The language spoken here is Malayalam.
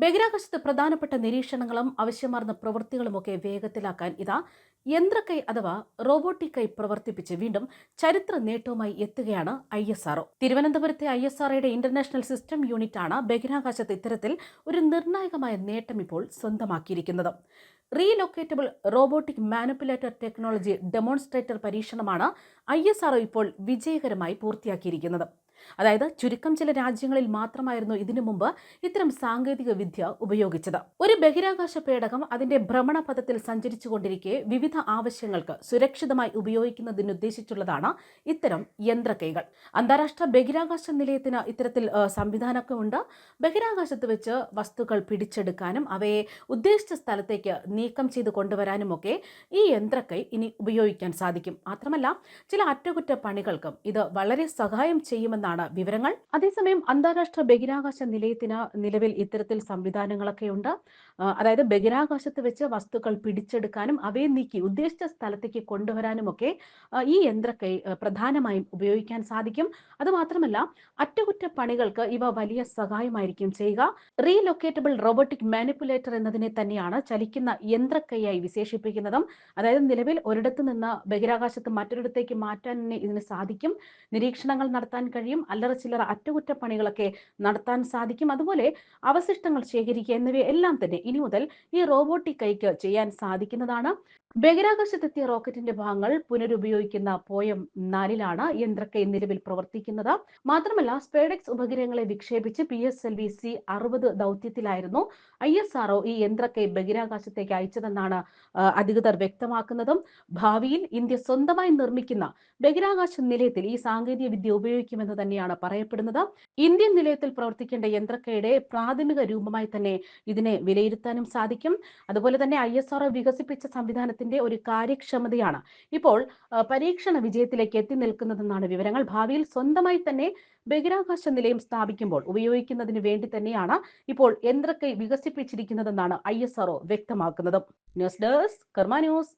ബഹിരാകാശത്ത് പ്രധാനപ്പെട്ട നിരീക്ഷണങ്ങളും ആവശ്യമാർന്ന പ്രവൃത്തികളുമൊക്കെ വേഗത്തിലാക്കാൻ ഇതാ യന്ത്രക്കൈ അഥവാ റോബോട്ടിക് കൈ പ്രവർത്തിപ്പിച്ച് വീണ്ടും ചരിത്ര നേട്ടവുമായി എത്തുകയാണ് ഐ എസ് ആർഒ തിരുവനന്തപുരത്തെ ഐ എസ് ആർഒയുടെ ഇന്റർനാഷണൽ സിസ്റ്റം യൂണിറ്റാണ് ബഹിരാകാശത്ത് ഇത്തരത്തിൽ ഒരു നിർണായകമായ നേട്ടം ഇപ്പോൾ സ്വന്തമാക്കിയിരിക്കുന്നത്. Relocatable robotic manipulator technology demonstrator പരീക്ഷണമാണ് ഐ എസ് ആർഒ ഇപ്പോൾ വിജയകരമായി പൂർത്തിയാക്കിയിരിക്കുന്നത്. അതായത് ചുരുക്കം ചില രാജ്യങ്ങളിൽ മാത്രമായിരുന്നു ഇതിനു മുമ്പ് ഇത്തരം സാങ്കേതിക വിദ്യ ഉപയോഗിച്ചത്. ഒരു ബഹിരാകാശ പേടകം അതിന്റെ ഭ്രമണപഥത്തിൽ സഞ്ചരിച്ചുകൊണ്ടിരിക്കെ വിവിധ ആവശ്യങ്ങൾക്ക് സുരക്ഷിതമായി ഉപയോഗിക്കുന്നതിനുദ്ദേശിച്ചുള്ളതാണ് ഇത്തരം യന്ത്രക്കൈകൾ. അന്താരാഷ്ട്ര ബഹിരാകാശ നിലയത്തിന് ഇത്തരത്തിൽ സംവിധാനമൊക്കെ ഉണ്ട്. ബഹിരാകാശത്ത് വെച്ച് വസ്തുക്കൾ പിടിച്ചെടുക്കാനും അവയെ ഉദ്ദേശിച്ച സ്ഥലത്തേക്ക് നീക്കം ചെയ്ത് കൊണ്ടുവരാനുമൊക്കെ ഈ യന്ത്രക്കൈ ഇനി ഉപയോഗിക്കാൻ സാധിക്കും. മാത്രമല്ല ചില അറ്റകുറ്റപ്പണികൾക്കും ഇത് വളരെ സഹായം ചെയ്യുമെന്നാണ് വിവരങ്ങൾ അതേസമയം അന്താരാഷ്ട്ര ബഹിരാകാശ നിലയത്തിന് നിലവിൽ ഇത്തരത്തിൽ സംവിധാനങ്ങളൊക്കെ ഉണ്ട്. അതായത് ബഹിരാകാശത്ത് വെച്ച് വസ്തുക്കൾ പിടിച്ചെടുക്കാനും അവയെ നീക്കി ഉദ്ദേശിച്ച സ്ഥലത്തേക്ക് കൊണ്ടുവരാനുമൊക്കെ ഈ യന്ത്രക്കൈ കൈ പ്രധാനമായും ഉപയോഗിക്കാൻ സാധിക്കും. അതുമാത്രമല്ല അറ്റകുറ്റപ്പണികൾക്ക് ഇവ വലിയ സഹായമായിരിക്കും ചെയ്യുക. റീലൊക്കേറ്റബിൾ റോബോട്ടിക് മാനിപ്പുലേറ്റർ എന്നതിനെ തന്നെയാണ് ചലിക്കുന്ന യന്ത്രക്കൈയായി വിശേഷിപ്പിക്കുന്നതും. അതായത് നിലവിൽ ഒരിടത്ത് നിന്ന് ബഹിരാകാശത്ത് മറ്റൊരിടത്തേക്ക് മാറ്റാൻ ഇതിന് സാധിക്കും. നിരീക്ഷണങ്ങൾ നടത്താൻ കഴിയും. അല്ലറ ചില്ലറ അറ്റകുറ്റപ്പണികളൊക്കെ നടത്താൻ സാധിക്കും. അതുപോലെ അവശിഷ്ടങ്ങൾ ശേഖരിക്കുക എന്നിവയെല്ലാം തന്നെ ഇനി മുതൽ ഈ റോബോട്ടിക് കൈക്ക് ചെയ്യാൻ സാധിക്കുന്നതാണ്. ബഹിരാകാശത്തെത്തിയ റോക്കറ്റിന്റെ ഭാഗങ്ങൾ പുനരുപയോഗിക്കുന്ന പോയം നാലിലാണ് യന്ത്രക്കൈ നിലവിൽ പ്രവർത്തിക്കുന്നത്. മാത്രമല്ല സ്പേഡെക്സ് ഉപഗ്രഹങ്ങളെ വിക്ഷേപിച്ച് P S L V C അറുപത് ദൗത്യത്തിലായിരുന്നു. ഐ എസ് ആർഒ ഈ യന്ത്രക്കൈ ബഹിരാകാശത്തേക്ക് അയച്ചതെന്നാണ് അധികൃതർ വ്യക്തമാക്കുന്നതും. ഭാവിയിൽ ഇന്ത്യ സ്വന്തമായി നിർമ്മിക്കുന്ന ബഹിരാകാശ നിലയത്തിൽ ഈ സാങ്കേതിക വിദ്യ ഉപയോഗിക്കുമെന്ന് തന്നെയാണ് പറയപ്പെടുന്നത്. ഇന്ത്യൻ നിലയത്തിൽ പ്രവർത്തിക്കേണ്ട യന്ത്രക്കയുടെ പ്രാഥമിക രൂപമായി തന്നെ ഇതിനെ വിലയിരുത്താനും സാധിക്കും. അതുപോലെ തന്നെ ഐ എസ് ആർ വികസിപ്പിച്ച സംവിധാനത്തിന്റെ ഒരു കാര്യക്ഷമതയാണ് ഇപ്പോൾ പരീക്ഷണ വിജയത്തിലേക്ക് എത്തി നിൽക്കുന്നതെന്നാണ് വിവരങ്ങൾ. ഭാവിയിൽ സ്വന്തമായി തന്നെ ബഹിരാകാശ നിലയം സ്ഥാപിക്കുമ്പോൾ ഉപയോഗിക്കുന്നതിന് വേണ്ടി തന്നെയാണ് ഇപ്പോൾ യന്ത്രക്കൈ വികസിപ്പിച്ചിരിക്കുന്നതെന്നാണ് ഐ എസ് ആർ വ്യക്തമാക്കുന്നത്. News desk Karma news.